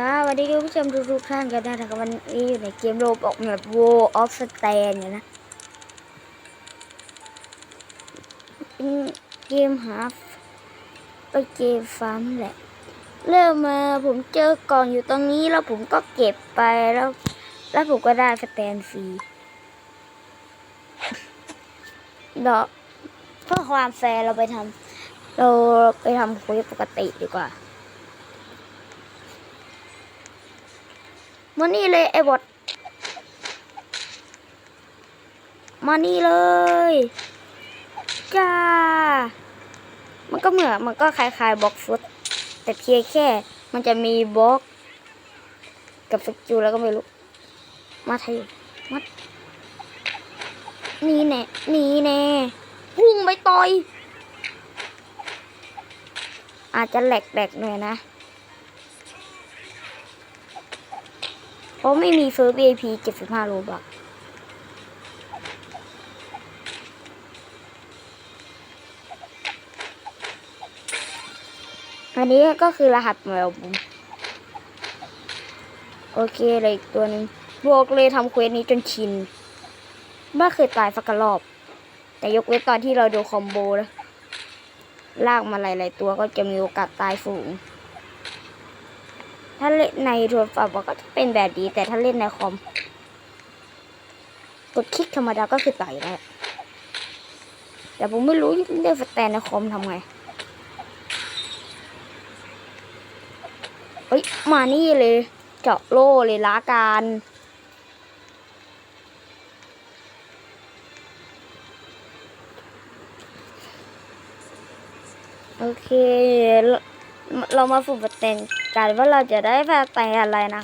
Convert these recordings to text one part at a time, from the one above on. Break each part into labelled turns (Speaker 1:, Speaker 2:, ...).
Speaker 1: สวัสดีคุณผู้ชมทุกๆท่านกันนะครับวันนี้อยู่ในเกมโรบออกแบบ w o of Stand อยู่นะเป็นเกมหาเป็นเกมฟาร์มแหละ เริ่มมาผมเจอกล่องอยู่ตรงนี้แล้วผมก็เก็บไปแล้ว แล้วผมก็ได้สแตนฟรีเนาะเพื่อความแฟร์เราไปทำเราไปทำคุยปกติดีกว่า มานี่เลยไอ้บอทมานี่เลยจ้า มันก็เหมือนมันก็คล้ายๆบล็อกฟุต แต่เพียงแค่ มันจะมีบล็อก กับสกิลแล้วก็ไม่รู้ มาไทยมานี่แน่นี่แน่พุ่งไปต่อย อาจจะแหลกๆหน่อยนะ ราะไม่มีเฟิร์ส VIP 75 โลบักอันนี้ก็คือรหัสแมวบุมโอเคเลยอีกตัวหนึ่งบวกเลยทำเควสนี้จนชินไม่เคยตายสักกระรอบ แต่ยกเว้นตอนที่เราดูคอมโบแล้วลากมาหลาย ๆ ตัวก็จะมีโอกาสตายสูง ถ้าเล่นในโทรศัพท์ก็จะเป็นแบบนี้แต่ถ้าเล่นในคอมกดคลิกธรรมดาก็คือต่อยได้แต่ผมไม่รู้เล่นสแตนในคอมทำไงเอ้ยมานี่เลย เจาะโล่เลยล้าการโอเค เรามาฝึกสแตนกันว่าเราจะได้สแตนอะไรนะ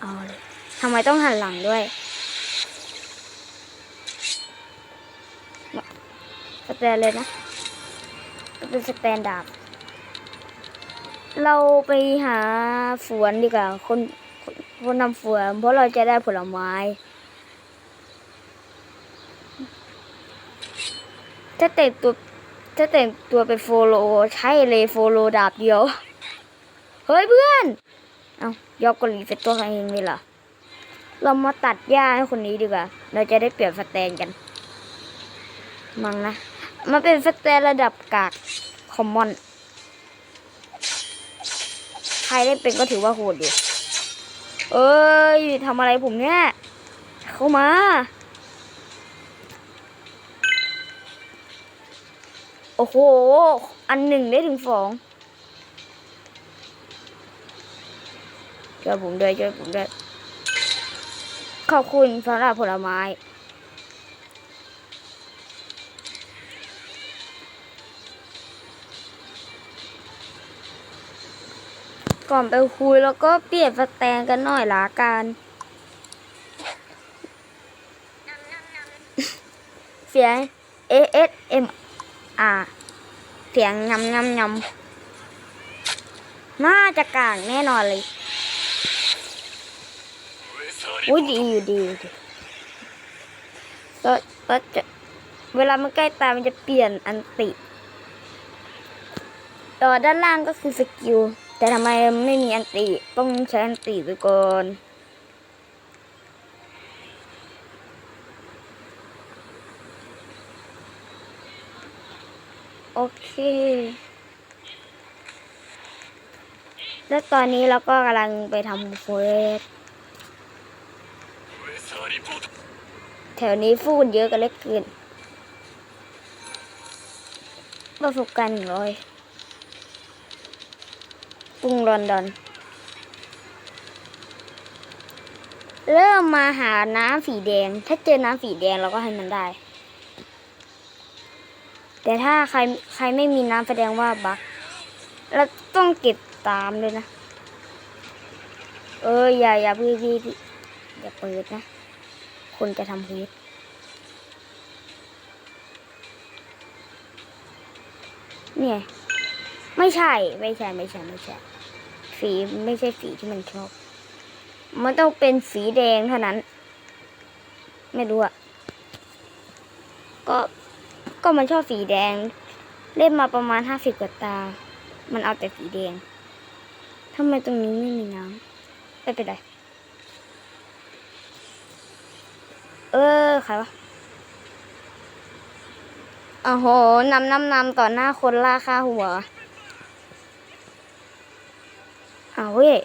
Speaker 1: เอาเลยทำไมต้องหันหลังด้วยสแตนเลยนะ เป็นสแตนดาบเราไปหาฝวนดีกว่า คน คนนนำฝวนเพราะเราจะได้ผลไม้ ถ้าแต่งตัวถ้าแต่งตัวเป็นโฟโลใช่เลยโฟโลดาบเดียว เฮ้ยเพื่อน เอายกกรีเป็นตัวเองเลยเหรอ เรามาตัดหญ้าให้คนนี้ดีกว่า เราจะได้เปลี่ยนสแตนกัน มังนะ มันเป็นสแตนระดับกากคอมมอน ใครได้เป็นก็ถือว่าโหดอยู่ เอ้ยทำอะไรผมเนี่ย เข้ามา โอ้โห อันหนึ่งได้ถึงสองช่วยผมด้วยช่วยผมด้วย ขอบคุณสำหรับผลไม้ ก่อนไปคุยแล้วก็เปลี่ยนสแตนกันหน่อยละกันเสียง ASM R เสียงยำยำยำน่าจะกลางแน่นอนเลยอุ้ยดีอยู่ดีดีก็ก็จะเวลามันใกล้ตามันจะเปลี่ยนอันติต่อด้านล่างก็คือสกิล แต่ทำไมไม่มีอันติต้องใช้อันติไปก่อนโอเค แล้วตอนนี้เราก็กำลังไปทำเควสแถวนี้ฟูนเยอะกันเล็กเกินประสบการณ์หนึ่งร้อย กรุงลอนดอน เริ่มมาหาน้ำสีแดง ถ้าเจอน้ำสีแดงเราก็ให้มันได้ แต่ถ้าใครใครไม่มีน้ำแสดงว่าบักเราต้องเก็บตามเลยนะ เอออย่าอย่าพี่พี่พี่อย่าเปิดนะ คนจะทำพีทเนี่ย ไม่ใช่ ไม่ใช่ ไม่ใช่ ไม่ใช่ สีไม่ใช่สีที่มันชอบ มันต้องเป็นสีแดงเท่านั้น ไม่รู้อะก็ก็มันชอบสีแดง เล่นมาประมาณห้าสิบกว่าตา มันเอาแต่สีแดงทำไมตรงนี้ไม่มีน้ำไม่เป็นไร เออใครวะโอ้โหนำนำนำต่อหน้าคนล่าค่าหัว เอาเว้ย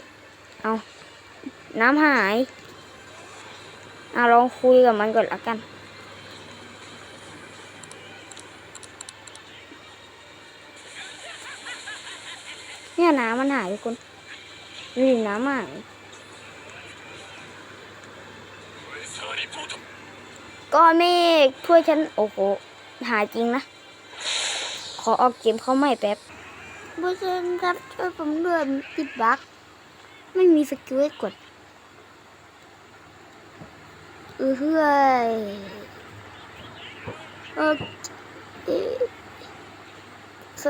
Speaker 1: เอาน้ำหายเอาลองคุยกับมันก่อนละกันเนี่ยน้ำมันหายทุกคนดูดิน้ำหาย
Speaker 2: ก้อ
Speaker 1: นเมฆช่วยฉัน โอ้โห หายจริงนะ ขอออกเกมเข้าไม่แป๊บ บอร์เซนครับช่วยผมด้วยติดบั๊กไม่มีสกิลให้กดเออเฮ้ยโอเคส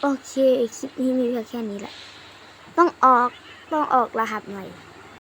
Speaker 1: โอเคคลิปนี้มีเพียงแค่นี้แหละ ต้องออกต้องออกรหัสใหม่